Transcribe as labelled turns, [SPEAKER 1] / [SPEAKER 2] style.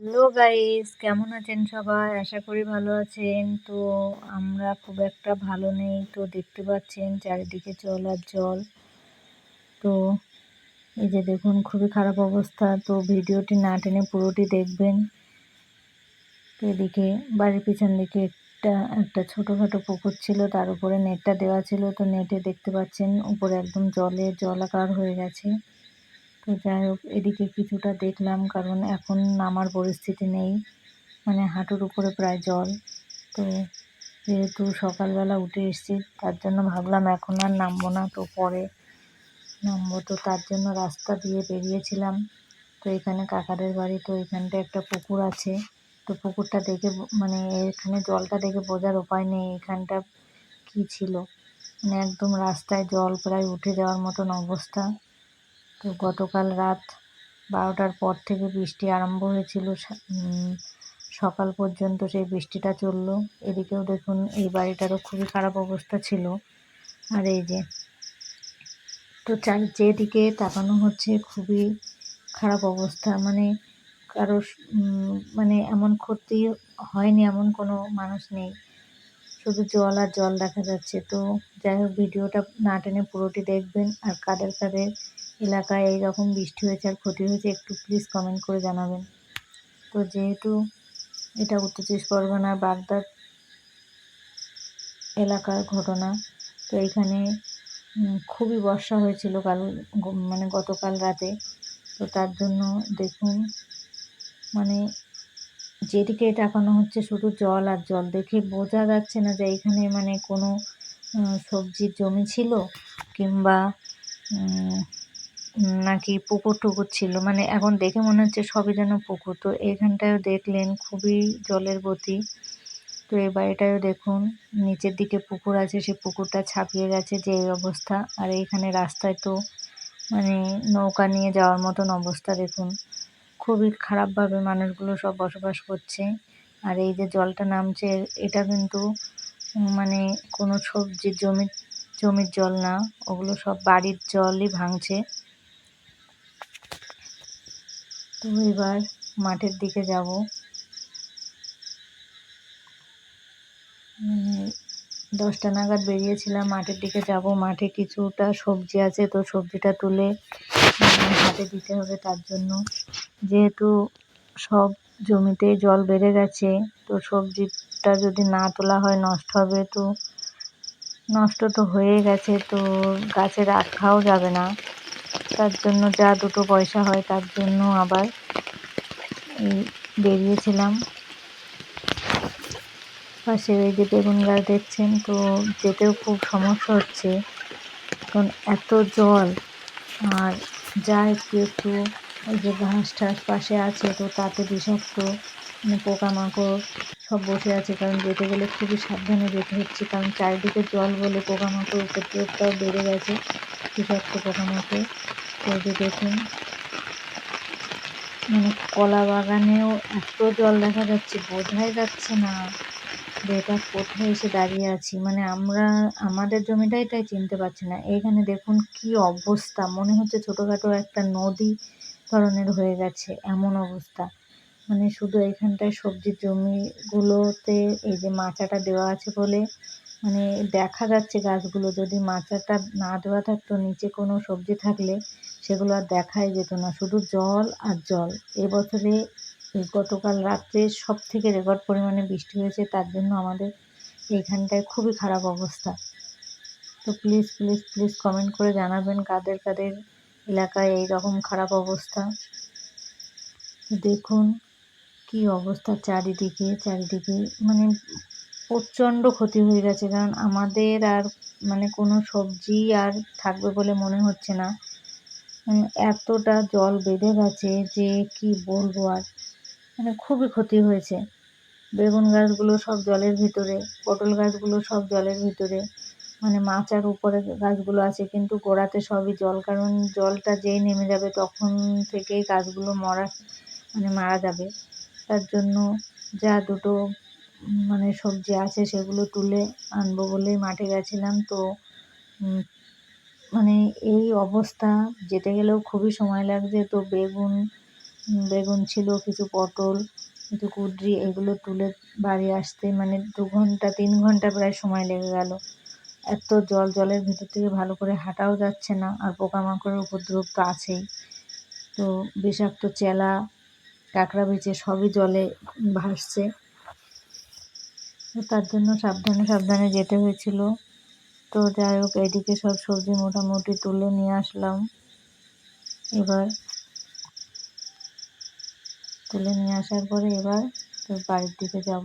[SPEAKER 1] Hello guys কেমন আছেন সবাই? আশা করি ভালো আছেন। তো আমরা খুব একটা ভালো নেই। তো দেখতে পাচ্ছেন চারিদিকে জল আর জল। তো এই যে দেখুন, খুবই খারাপ অবস্থা। তো ভিডিওটি না টেনে পুরোটি দেখবেন। এদিকে বাড়ির পিছন দিকে একটা একটা ছোটোখাটো পুকুর ছিল। তার উপরে নেটটা দেওয়া ছিল। তো নেটে দেখতে পাচ্ছেন, উপরে একদম জলে জলাকার হয়ে গেছে। যাই হোক, এদিকে কিছুটা দেখলাম, কারণ এখন নামার পরিস্থিতি নেই। মানে হাঁটুর উপরে প্রায় জল। তো যেহেতু সকালবেলা উঠে এসেছি, তার জন্য ভাবলাম এখন আর নামবো না, তো পরে নামবো। তো তার জন্য রাস্তা দিয়ে বেরিয়েছিলাম। তো এখানে কাকাদের বাড়ি, তো এখানটা একটা পুকুর আছে। তো পুকুরটা দেখে মানে এখানে জলটা দেখে বোঝার উপায় নেই, এখানটা কি ছিল। মানে একদম রাস্তায় জল প্রায় উঠে যাওয়ার মতন অবস্থা। তো গতকাল রাত বারোটার পর থেকে বৃষ্টি আরম্ভ হয়েছিল। সকাল পর্যন্ত সেই বৃষ্টিটা চলল। এদিকেও দেখুন, এই বাড়িটারও খুবই খারাপ অবস্থা ছিল। আর এই যে, তো চার যেদিকে তাকানো হচ্ছে, খুবই খারাপ অবস্থা। মানে কারও মানে এমন ক্ষতি হয়নি, এমন কোনো মানুষ নেই। শুধু জল আর জল দেখা যাচ্ছে। তো যাই হোক, ভিডিওটা না টেনে পুরোটি দেখবেন। আর কাদের কাদের এলাকায় এই রকম বৃষ্টি হয়েছে আর ক্ষতি হয়েছে, একটু প্লিজ কমেন্ট করে জানাবেন। তো যেহেতু এটা উত্তর চব্বিশ পরগনার বাগদার এলাকার ঘটনা, তো এইখানে খুবই বর্ষা হয়েছিল কাল মানে গতকাল রাতে। তো তার জন্য দেখুন মানে যেদিকে তাকানো হচ্ছে শুধু জল আর জল দেখে বোঝা যাচ্ছে না যে এখানে মানে কোনো সবজির জমি ছিল কিংবা নাকি পুকুর টুকুর ছিল। মানে এখন দেখে মনে হচ্ছে সবই যেন পুকুর। তো এখানটায়ও দেখলেন, খুবই জলের গতি। তো এই বাড়িটায়ও দেখুন, নিচের দিকে পুকুর আছে, সে পুকুরটা ছাপিয়ে গেছে যে এই অবস্থা। আর এইখানে রাস্তায় তো মানে নৌকা নিয়ে যাওয়ার মতন অবস্থা দেখুন। খুবই খারাপভাবে মানুষগুলো সব বসবাস করছে। আর এই যে জলটা নামছে, এটা কিন্তু মানে কোনো সবজির জমির জমির জল না। ওগুলো সব বাড়ির জলই ভাঙছে। তো এবার মাঠের দিকে যাব। দশটা নাগাদ বেরিয়েছিলাম, মাঠের দিকে যাব। মাঠে কিছুটা সবজি আছে, তো সবজিটা তুলে হাতে দিতে হবে তার জন্য। যেহেতু সব জমিতে জল বেড়ে গেছে, তো সবজিটা যদি না তোলা হয় নষ্ট হবে, তো নষ্ট তো হয়ে গেছে, তো গাছে রাখাও যাবে না। তার জন্য যা দুটো পয়সা হয় তার জন্য আবার বেরিয়েছিলাম। পাশে ওই যে বেগুন গাছ দেখছেন, তো যেতেও খুব সমস্যা হচ্ছে। কারণ এত জল, আর যা একটু একটু ওই যে ঘাস টাস পাশে আছে, তো তাতে বিষাক্ত মানে পোকামাকড় সব বসে আছে। কারণ যেতে গেলে খুবই সাবধানে যেতে হচ্ছে, কারণ চারিদিকে জল বলে পোকামাকড় উপদ্রবটাও বেড়ে গেছে, বিষাক্ত পোকামাকড়। যে দেখুন। মানে কলা বাগানেও এত জল দেখা যাচ্ছে, বোঝাই যাচ্ছে না যে এটা কোথায় এসে দাঁড়িয়ে আছি। মানে আমরা, আমাদের জমিটাই তাই চিনতে পারছি না। এইখানে দেখুন কি অবস্থা, মনে হচ্ছে ছোটোখাটো একটা নদী ধরনের হয়ে গেছে, এমন অবস্থা। মানে শুধু এখানটায় সবজির জমিগুলোতে এই যে মাচাটা দেওয়া আছে বলে মানে দেখা যাচ্ছে গাছগুলো। যদি মাচাটা না দেওয়া থাকতো, নিচে কোনো সবজি থাকলে সেগুলো আর দেখাই যেত না, শুধু জল আর জল। এবছরে গতকাল রাত্রে সব থেকে রেকর্ড পরিমাণে বৃষ্টি হয়েছে, তার জন্য আমাদের এইখানটায় খুবই খারাপ অবস্থা। তো প্লিজ প্লিজ প্লিজ কমেন্ট করে জানাবেন কাদের কাদের এলাকায় এই রকম খারাপ অবস্থা। দেখুন কি অবস্থা চারিদিকে চারিদিকে। মানে প্রচণ্ড ক্ষতি হয়ে গেছে, কারণ আমাদের আর মানে কোনো সবজি আর থাকবে বলে মনে হচ্ছে না। এতটা জল বেঁধে গেছে যে কি বলব আর? মানে খুবই ক্ষতি হয়েছে। বেগুন গাছগুলো সব জলের ভিতরে, পটল গাছগুলো সব জলের ভিতরে মানে মাচার উপরে গাছগুলো আছে, কিন্তু গোড়াতে সবই জল, কারণ জলটা যেই নেমে যাবে তখন থেকেই গাছগুলো মরা মানে মারা যাবে। তার জন্য যা দুটো মানে সবজি আছে সেগুলো তুলে আনব বলেই মাঠে গেছিলাম, তো মানে এই অবস্থা, যেতে গেলেও খুবই সময় লাগছে। তো বেগুন বেগুন ছিল, কিছু পটল, কিছু কুদরি, এগুলো তুলে বাড়ি আসতে মানে দু ঘণ্টা, তিন ঘণ্টা প্রায় সময় লেগে গেল। এত জল, জলের ভিতর থেকে ভালো করে হাঁটাও যাচ্ছে না, আর পোকামাকড়ের উপদ্রব তো আছেই। তো বিষাক্ত চেলা, কাঁকড়া বেচে সবই জলে ভাসছে। তার জন্য সাবধানে সাবধানে যেতে হয়েছিল। তো যাই হোক, এদিকে সব সবজি মোটামুটি তুলে নিয়ে আসলাম। এবার তুলে নিয়ে আসার পরে এবার বাড়ির দিকে যাব।